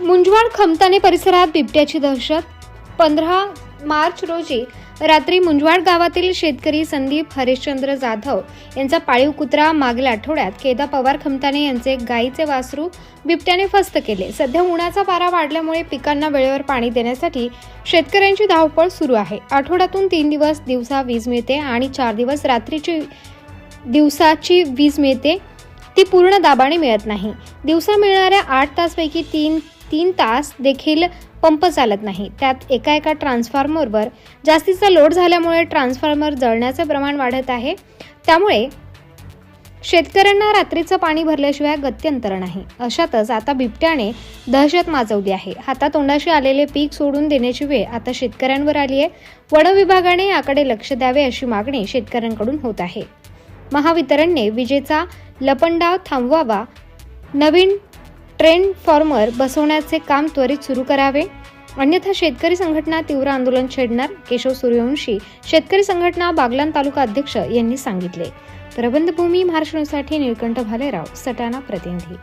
मुंजवाड खमताने परिसरात बिबट्याची दहशत. पंधरा मार्च रोजी रात्री मुंजवाड गावातील शेतकरी संदीप हरिश्चंद्र जाधव यांचा पाळीव कुत्रा मागील आठवड्यात केदा पवार खमताने यांचे गाईचे वासरू बिबट्याने फस्त केले. सध्या उन्हाचा पारा वाढल्यामुळे पिकांना वेळेवर पाणी देण्यासाठी शेतकऱ्यांची धावपळ सुरू आहे. आठवड्यातून तीन दिवस दिवसा वीज मिळते आणि चार दिवस रात्रीची दिवसाची वीज मिळते. ती पूर्ण दाबाने मिळत नाही. दिवसा मिळणाऱ्या आठ तासपैकी तीन तीन तास देखील पंप चालत नाही. त्यात एका एका ट्रान्सफॉर्मरवर जास्तीचा लोड झाल्यामुळे ट्रान्सफॉर्मर जळण्याचे प्रमाण वाढत आहे. त्यामुळे शेतकऱ्यांना रात्रीचं पाणी भरल्याशिवाय गत्यंतर नाही. अशातच आता बिबट्याने दहशत माजवली आहे. हातातोंडाशी आलेले पीक सोडून देण्याची वेळ आता शेतकऱ्यांवर आली आहे वन विभागाने याकडे लक्ष द्यावे अशी मागणी शेतकऱ्यांकडून होत आहे. महावितरणने विजेचा लपंडाव थांबवावा नवीन ट्रेन फॉर्मर बसवण्याचे काम त्वरित सुरू करावे. अन्यथा शेतकरी संघटना तीव्र आंदोलन छेडणार केशव सूर्यवंशी. शेतकरी संघटना बागलान तालुका अध्यक्ष यांनी सांगितले. प्रबंधभूमी महाराष्ट्र न्यूजसाठी निळकंठ भालेराव सटाणा प्रतिनिधी.